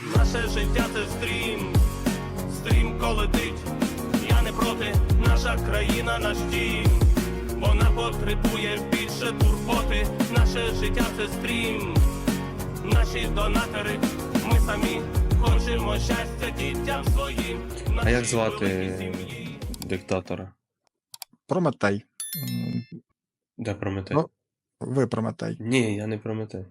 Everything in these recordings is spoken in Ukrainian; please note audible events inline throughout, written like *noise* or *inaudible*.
Наше життя це стрім, стрімко летить. Я не проти, наша країна наш дім. Вона потребує більше турботи. Наше життя це стрім. Наші донатори, ми самі хочемо щастя дітям своїм. А як звати диктатора? Прометей. Де Прометей? Ну. Ви Прометей. Ні, я не Прометей.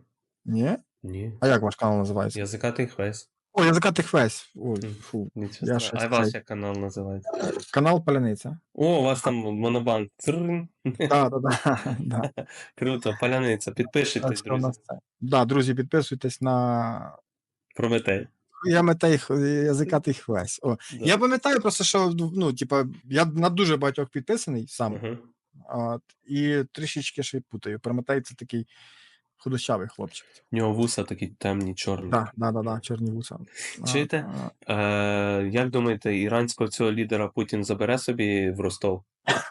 Ні? Ні. А як ваш канал називається? Язикатий хвест. О, язикатих весь. Ой, Мгм. фу. Я щось А ваш цей- як канал називається? Канал Паляниця. О, у вас там монобанк. Црррн. Так, так, так. Круто, паляниця. Так що друзі. нас це. Да, друзі, підписуйтесь на Прометей. Я метей язикатий хвесь. О. Да. Я пам'ятаю просто, що ну, типа, я на дуже багатьох підписаний сам. Ага. От, і трішечки ще й путаю. Прометей це такий худощавий хлопчик. У нього вуса такі темні, чорні. Так, да, да, да, чорні вуса. Чуєте? а. Е, як думаєте, іранського цього лідера Путін забере собі в Ростов? *laughs*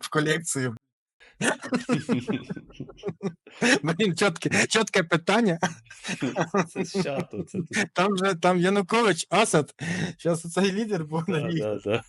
В колекцію. Блін, чітке, чітке питання. Це з чату. Це. Там же там Янукович, Асад. Зараз цей лідер був на Да, війні. да, да.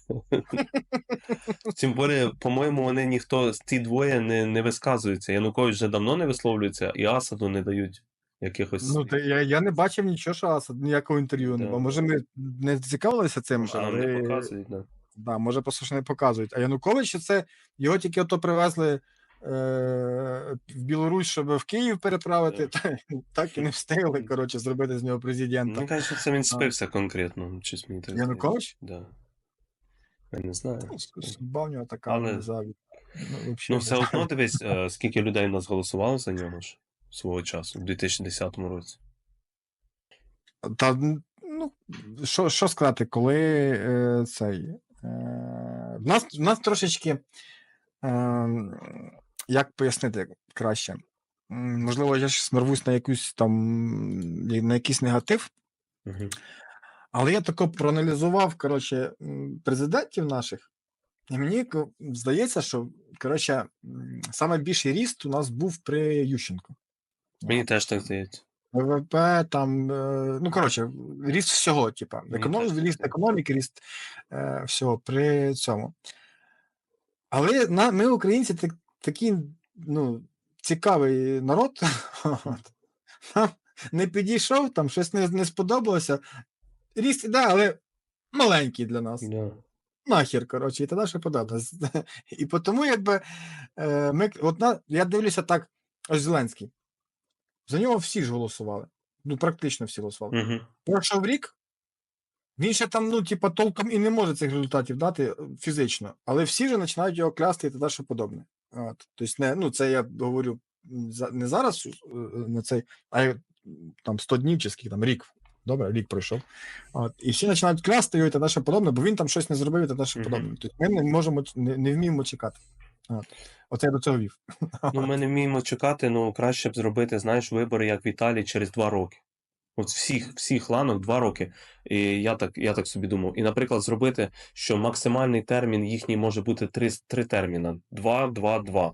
Тим більше, по-моєму, вони ніхто ці двоє не, не висказуються. Янукович вже давно не висловлюється, і Асаду не дають якихось. Ну, та я, я не бачив нічого, що Асад, ніякого інтерв'ю не було. Може, ми не цікавилися цим, Може, нам але... не показують, да. Да, може, просто що не показують. А Янукович це його тільки ото привезли в Білорусь, щоб в Київ переправити, та, так і не встигли, коротше, зробити з нього президента. Мені кажуть, що він спився конкретно. Мені так. Янукович? Да. Я не знаю. Ну, Судьба в нього така Але- не завід. Ну, Ну, все одно дивись, е, *laughs* скільки людей у нас голосувало за нього ж свого часу, у 2010 році. Та, ну, що, що сказати, коли е, цей. Е, в, нас, в нас трошечки. Е, як пояснити краще? Можливо, я щось нарвусь на якусь там на якийсь негатив, Угу. Але я тако проаналізував коротше, президентів наших, і мені здається, що коротше, саме більший ріст у нас був при Ющенку. Мені теж так здається. ВВП, там, е, ну коротше, ріст всього, типа, економ... ріст економіки, ріст е, всього при цьому. Але на, ми, українці, так, такий ну, цікавий народ. *laughs* Нам не підійшов, там щось не, не сподобалося. Ріст іде, але маленький для нас. Да. Нахер, коротше, і тоді що подобне. *laughs* І тому, якби е, ми, от на, я дивлюся так, ось Зеленський. За нього всі ж голосували. Ну, практично всі голосували. Угу. Пройшов рік, він ще там, ну, типа, толком і не може цих результатів дати е, фізично, але всі вже починають його клясти і тоді що подобне. От. Тобто, не, ну, це я говорю не зараз е, на цей, а там 100 днів чи скільки там рік. Добре, рік пройшов. От, і всі починають клясти його і тоді що подобне, бо він там щось не зробив і тоді що Мгм. подобне. Тобто ми не можемо, не, не вміємо чекати. От. Оце я до цього вів. Ну, ми не вміємо чекати, ну краще б зробити, знаєш, вибори, як в Італії, через два роки. От всіх, всіх ланок два роки. І я так, я так собі думав. І, наприклад, зробити, що максимальний термін їхній може бути три, три терміна: два, два, два.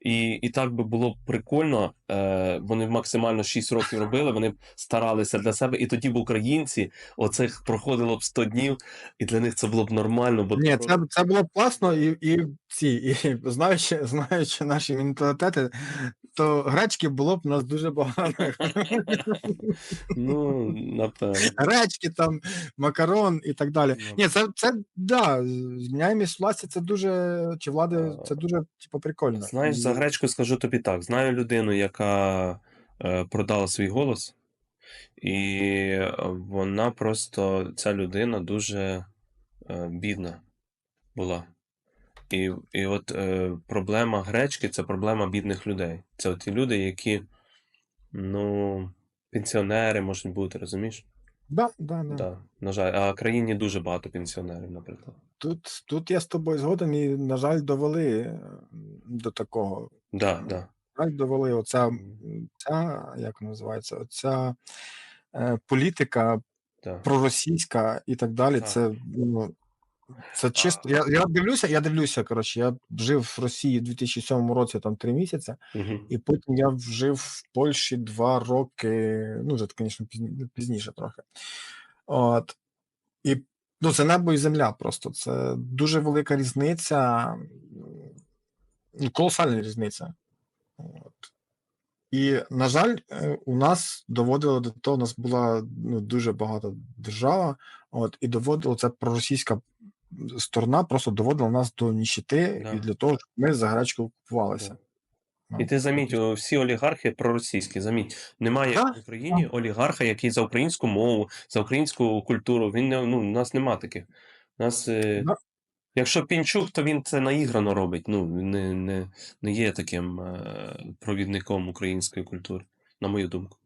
І, і так би було прикольно. Е, вони максимально 6 років робили, вони старалися для себе, і тоді б українці оцих проходило б 100 днів, і для них це було б нормально. Бо Ні, це, це було б класно, і, і ці, і *laughs* знаючи, знаючи наші менталітети, то гречки було б у нас дуже багато. *laughs* ну, напевно. Гречки, там, макарон і так далі. Ну. Ні, це, це да, зміняємість власті, це дуже, чи влади, це дуже, типу, прикольно. Знаєш, за гречку скажу тобі так: знаю людину, яка е, продала свій голос, і вона просто, ця людина дуже е, бідна була. І, і от е, проблема гречки це проблема бідних людей. Це от ті люди, які, ну, пенсіонери можуть бути, розумієш? Да, да, да. Да, на жаль, а в країні дуже багато пенсіонерів, наприклад. Тут, тут я з тобою згоден, і, на жаль, довели е, до такого. Да, да. На жаль, довели оця, ця, як називається, оця е, політика да. проросійська і так далі. Так. Це ну, Це чисто. Я, я дивлюся, я дивлюся. Коротше, я жив в Росії в 2007 році там три місяці, Угу. і потім я жив в Польщі два роки. Ну, вже, звісно, пізніше трохи. От. І ну, це небо і земля просто. Це дуже велика різниця. Ну, колосальна різниця. От. І, на жаль, е, у нас доводило до того, у нас була ну, дуже багата держава, от, і доводило це проросійська сторона, просто доводила нас до ніщити Да. і для того, щоб ми за гречку купувалися. І ти заміть, всі олігархи проросійські. Заміть, немає Так, в Україні олігарха, який за українську мову, за українську культуру. Він не ну, у нас нема таких. У нас, е, Да. якщо Пінчук, то він це наіграно робить. Ну, не, не, не є таким е, провідником української культури, на мою думку.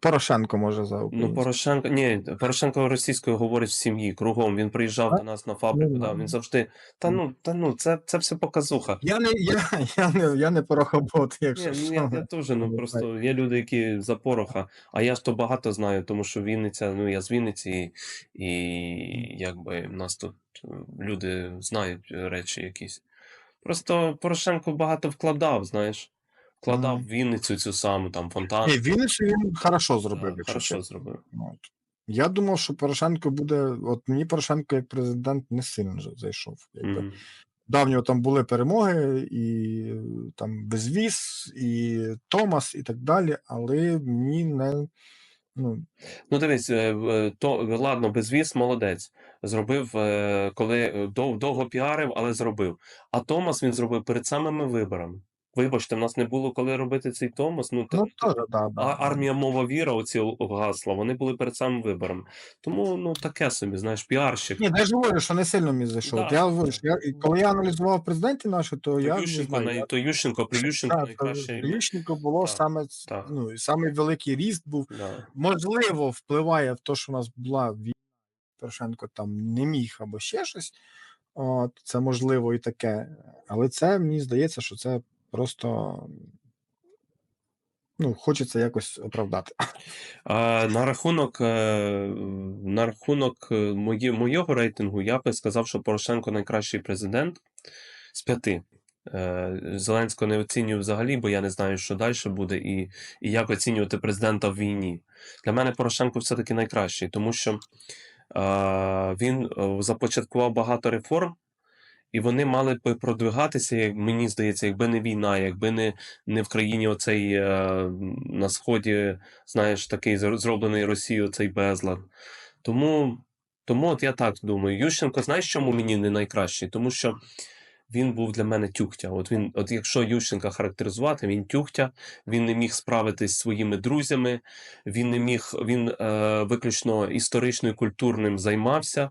Порошенко може за Ну. Порошенко, ні, Порошенко російською говорить в сім'ї кругом. Він приїжджав А? до нас на фабрику. Да, він завжди. Та ну, та ну, це, це все показуха. Я не, я, *laughs* я не, я не порохобот, якщо Ні, ну, що. я, я теж, ну просто є люди, які за пороха, а я ж то багато знаю, тому що Вінниця, ну я з Вінниці, і, і якби в нас тут е, люди знають е, речі якісь. Просто Порошенко багато вкладав, знаєш. Вкладав в Вінницю цю саму там фонтан. Ні, Вінницю він хорошо зробив, Да, хорошо чесно. зробив. От. Я думав, що Порошенко буде. От мені Порошенко як президент не сильно зайшов. Якби. Мгм. Да, в нього там були перемоги, і е, там безвіз, і Томас, і так далі, але мені не. Ну, Ну, дивись, е, то ладно, безвіз молодець. Зробив, е, коли е, довго піарив, але зробив. А Томас він зробив перед самими виборами. Вибачте, в нас не було коли робити цей Томас. Ну, ну теж, да, да. а, армія мова віра, оці гасла, вони були перед самими виборами. Тому ну таке собі, знаєш, піарщик. Ні, я ж говорю, що не сильно мені зайшов. Да, я говорю, що я, коли я аналізував президентів наші, то То я не знаю. я- то Ющенко, при Ющенко то найкраще. Ющенко було Так, саме, так. ну, самий великий ріст був. Да. Можливо, впливає в те, що у нас була війна, Порошенко там не міг або ще щось. От, це можливо і таке. Але це мені здається, що це просто ну, хочеться якось оправдати. *laughs* А, на рахунок, е, на рахунок е, моє, моєго рейтингу, я би сказав, що Порошенко найкращий президент з п'яти. Е, Зеленського не оцінюю взагалі, бо я не знаю, що далі буде, і, і як оцінювати президента в війні. Для мене Порошенко все-таки найкращий, тому що е, він започаткував багато реформ, і вони мали би продвигатися, як мені здається, якби не війна, якби не, не в країні оцей е, на сході, знаєш, такий зроблений Росією цей безлад. Тому, тому от я так думаю. Ющенко, знаєш, чому мені не найкращий? Тому що він був для мене тюхтя. От він, от якщо Ющенка характеризувати, він тюхтя, він не міг справитись зі своїми друзями, він не міг, він е, виключно історично і культурним займався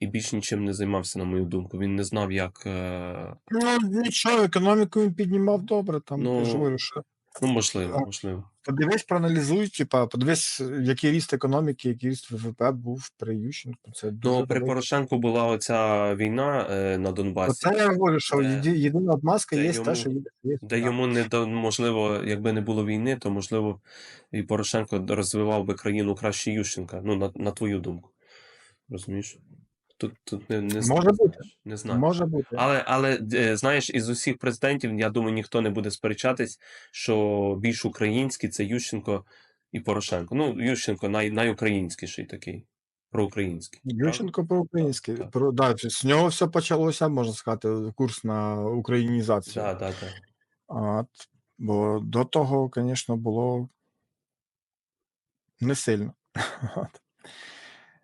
і більш нічим не займався, на мою думку. Він не знав, як. Е, Ну, нічого, економіку він піднімав добре. Там, ж Ну, говорю, що ну, можливо, можливо. Подивись, проаналізуй, типа, подивись, який ріст економіки, який ріст ВВП був при Ющенку. Це дуже Ну, при великий. Порошенку була оця війна е, на Донбасі, Оце я говорю, що де- єди- єдина отмазка де є йому- те, що є. є де так. йому не до можливо, якби не було війни, то можливо і Порошенко розвивав би країну краще Ющенка. Ну, на, на твою думку. Розумієш? Тут, тут не, не Може знаю, бути. Не знаю. Може бути. Але, але е, знаєш, із усіх президентів, я думаю, ніхто не буде сперечатись, що більш український це Ющенко і Порошенко. Ну, Ющенко най, найукраїнськіший такий, проукраїнський. Ющенко по-українськи. Так. Про, да, з нього все почалося, можна сказати, курс на українізацію. Да, да, да. От, бо до того, звісно, було не сильно. *laughs*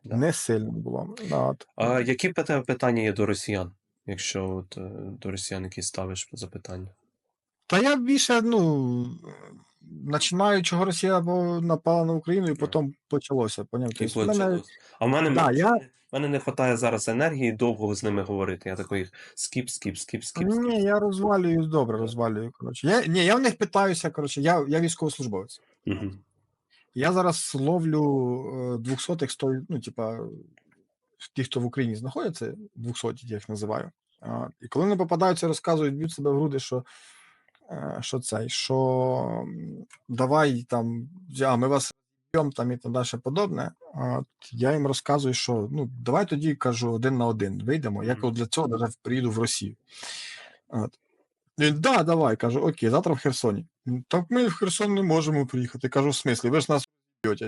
Не сильно було. От. А які питання є до росіян? Якщо от, е, до росіян якісь ставиш запитання? Та я більше, ну, починаю, чого Росія напала на Україну, і потім почалося. Тобто, мене. А в мене, Да, мене, я- мене не вистачає зараз енергії довго з ними говорити. Я такий скіп, скіп, скіп, скіп. скіп. ні, я розвалюю, добре розвалюю. Коротше. Я, ні, я в них питаюся, коротше, я, я військовослужбовець. Мгм. Я зараз ловлю е, 200-х, 100, ну, типа, ті, хто в Україні знаходяться, 200 я їх називаю. А, і коли вони попадаються, розказують, б'ють себе в груди, що, е, що цей, що давай там, а ми вас там і так далі подобне. От, я їм розказую, що ну, давай тоді кажу один на один вийдемо. Я кажу, для цього навіть приїду в Росію. От. Він, да, давай, кажу, окей, завтра в Херсоні. «Ну, Так ми в Херсон не можемо приїхати. Кажу, в смислі, ви ж нас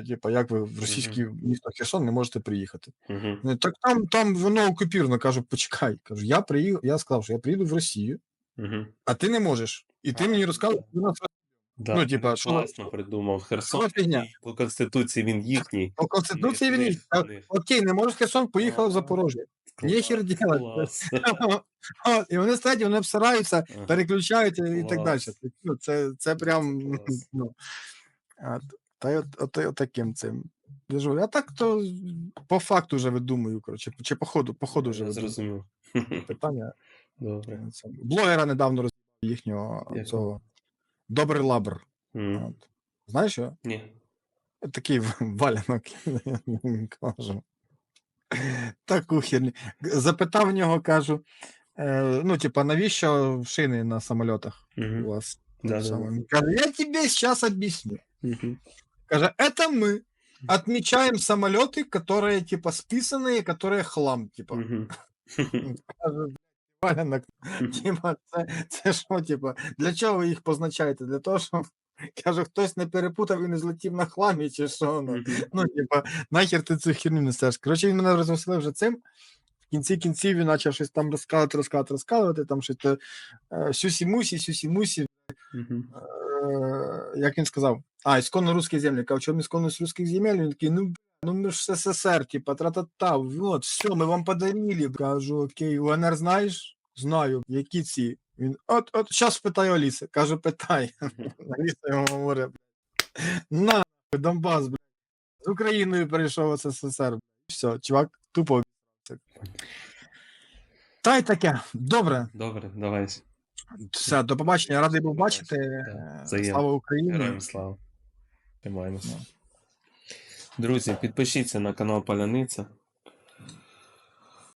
типа, як ви в російське місто Херсон не можете приїхати? Ну, Так там, там воно окупіровано. Кажу, почекай. Кажу, я приїхав, я сказав, що я приїду в Росію, Угу. а ти не можеш. І ти мені розказуєш, що нас Да, Ну, типа, що- класно придумав. Херсон фігня? по Конституції він їхній. по Конституції він не- їх. А, не. Окей, не можеш Херсон, поїхав в. Запорожжя. Делать. клас. І *laughs* вони стоять, вони обсираються, Ага. переключаються і так далі. Ну, це, це прям. *laughs* Ну, та й от, таким цим. Я А так то по факту вже видумую, коротше, чи по ходу, по ходу вже зрозумів. *laughs* питання. Добре. Блогера недавно розбив їхнього цього. Добрий лабр. Знаєш його? Ні. Такий валянок, я не кажу. *laughs* Таку херню. Запитав в нього, кажу. Е, ну, типа, навіщо шини на самольотах у Угу. вас? Да, да, Саме. Він Каже, я тебе сейчас объясню. Угу. Каже, это мы отмечаем самолеты, которые, типа, списанные, которые хлам, типа. Угу. *laughs* Каже, «Блядь, валянок, типа, *laughs* це, це що, типа, для чого ви їх позначаєте? Для того, щоб, каже, хтось не перепутав і не злетів на хламі, чи що, ну. Ну, типа, нахер ти цю херню несеш. Коротше, він мене розвеселив вже цим. В кінці кінців він почав щось там розказувати, розказувати, розказувати, там щось то, е, сюсі-мусі, сюсі-мусі, е, як він сказав, а, ісконно русські землі. Кажу, чому ісконно з русських земель? Він такий, ну, ну ми ж СССР, типа, тра-та-та, вот, все, ми вам подарили. Кажу, окей, УНР знаєш? Знаю, які ці? Він, от, от, зараз питаю Аліси. Кажу, питай. *laughs* Аліса йому говорить, на, Донбас, блядь. З Україною перейшов СССР. Все, чувак тупо. Та й таке. Добре. Добре, давай. Все, до побачення. Радий був бачити. Е. Слава Україні. Героям слава. Тримаємося. Ну. Друзі, підпишіться на канал Паляниця.